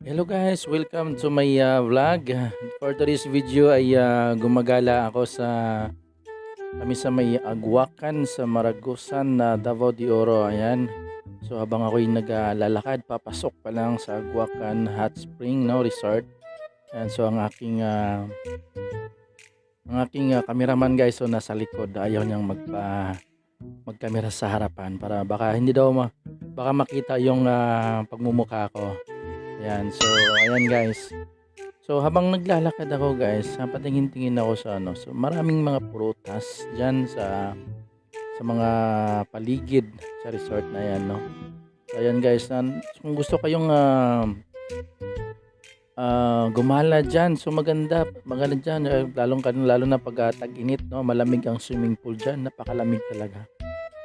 Hello guys, welcome to my uh, vlog. For today's video ay uh, gumagala ako sa kami sa may Agwakan sa Maragusan na Davao de Oro. Ayan. So habang ako'y naglalakad, papasok pa lang sa Agwakan Hot Spring no Resort. Ayan, so ang aking uh, ang aking uh, cameraman guys so nasa likod ayaw niyang magpa magkamera sa harapan para baka hindi daw ma, baka makita yung uh, pagmumukha ko. Ayan, so ayan guys. So habang naglalakad ako guys, patingin-tingin ako sa ano. So maraming mga prutas diyan sa sa mga paligid sa resort na yan, no. So ayan guys, nan, kung gusto kayong uh, uh, gumala diyan, so maganda, maganda diyan, eh, lalong lalo na pag uh, tag-init, no, malamig ang swimming pool diyan, napakalamig talaga.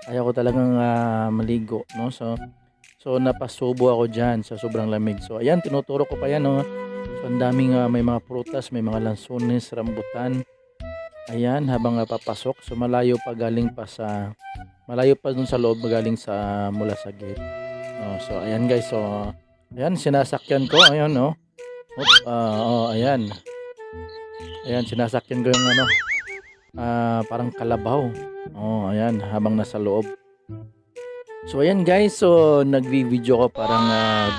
Ayaw ko talagang uh, maligo, no. So So napasubo ako diyan sa sobrang lamig. So ayan tinuturo ko pa yan no. So ang daming uh, may mga prutas, may mga lansones, rambutan. Ayan habang papasok. So malayo pa galing pa sa malayo pa dun sa loob galing sa mula sa gate. No, so ayan guys. So ayan sinasakyan ko ayan no. Oops, uh, oh, ayan. Ayan sinasakyan ko yung ano uh, parang kalabaw. Oh, ayan habang nasa loob. So ayan guys, so nagvi-video ko parang uh,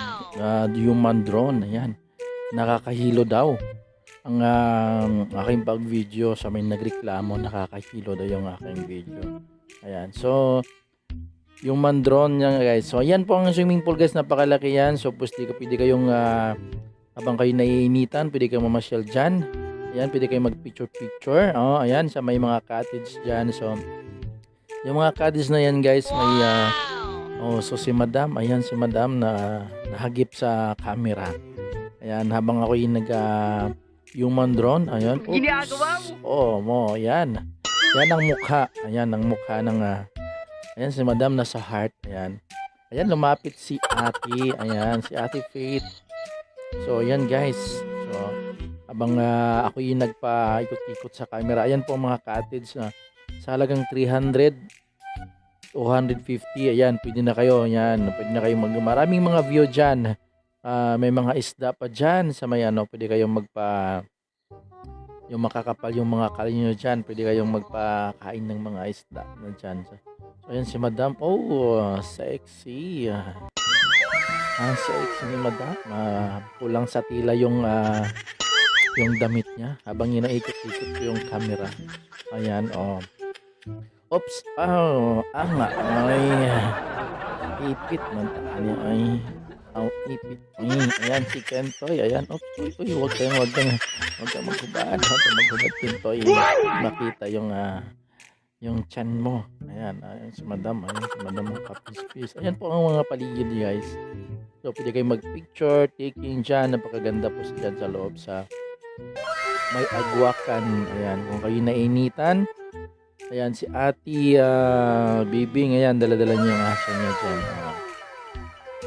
uh, human drone, ayan. Nakakahilo daw. Ang uh, aking pag-video sa may nagreklamo, nakakahilo daw yung aking video. Ayan. So human drone niya guys. So ayan po ang swimming pool guys, napakalaki yan. So pwede, pwede kayong uh, habang kayo naiinitan, pwede kayong mamasyal dyan. Ayan, pwede kayong mag-picture-picture. Oh, ayan, sa may mga cottage dyan. So, yung mga cottage na yan guys, may uh, Oh, so si Madam, ayan si Madam na nahagip sa camera. Ayan, habang ako yung nag uh, human drone, ayan. Oops. Ginagawa mo. Oh, mo, ayan. Yan ang mukha. Ayan ang mukha ng uh, Ayan si Madam nasa heart, ayan. Ayan lumapit si Ate, ayan si Ate Faith. So, ayan guys. So, habang uh, ako yung nagpa-ikot-ikot sa camera, ayan po mga cottage na sa halagang 300 250 ayan pwede na kayo yan pwede na kayo mag maraming mga view diyan uh, may mga isda pa diyan sa may ano pwede kayong magpa yung makakapal yung mga kalinyo diyan pwede kayong magpakain ng mga isda na diyan so, ayan si madam. Oh sexy. Ang sexy ni madam. Uh, pulang sa tila yung uh, yung damit niya habang inaikot-ikot yung camera. Ayan oh Oops. Oh, nga. Ay. Ipit man niya. Ay. Oh, ipit. Ay, ayan si Kentoy. Ayan. Oops. Uy, uy, huwag kayong, huwag kang, huwag kang maghubad. Huwag kang maghubad, Kentoy. Makita yung, ah, yung chan mo. Ayan. Ayan si Madam. Ayan si Madam ang kapis-pis. Ayan po ang mga paligid, guys. So, pwede kayong mag-picture, taking dyan. Napakaganda po dyan sa loob sa may agwakan. Ayan. Kung kayo nainitan, Ayan, si Ate uh, Bibing. Ayan, daladala niya yung aso niya dyan. Oh.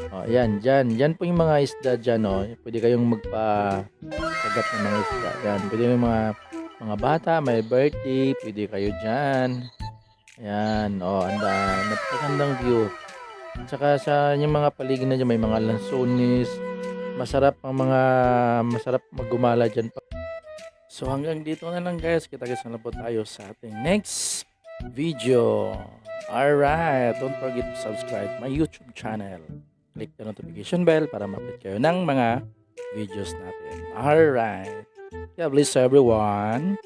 oh, ayan, dyan. Dyan po yung mga isda dyan. Oh. Pwede kayong magpa-sagat ng mga isda. Ayan, pwede yung mga, mga bata, may birthday. Pwede kayo dyan. Ayan, oh, anda, napakagandang view. Tsaka sa yung mga paligid na dyan, may mga lansones. Masarap ang mga, masarap maggumala dyan. So hanggang dito na lang guys. Kita-kits na lang po tayo sa ating next video. Alright. Don't forget to subscribe my YouTube channel. Click the notification bell para ma-update kayo ng mga videos natin. Alright. God bless everyone.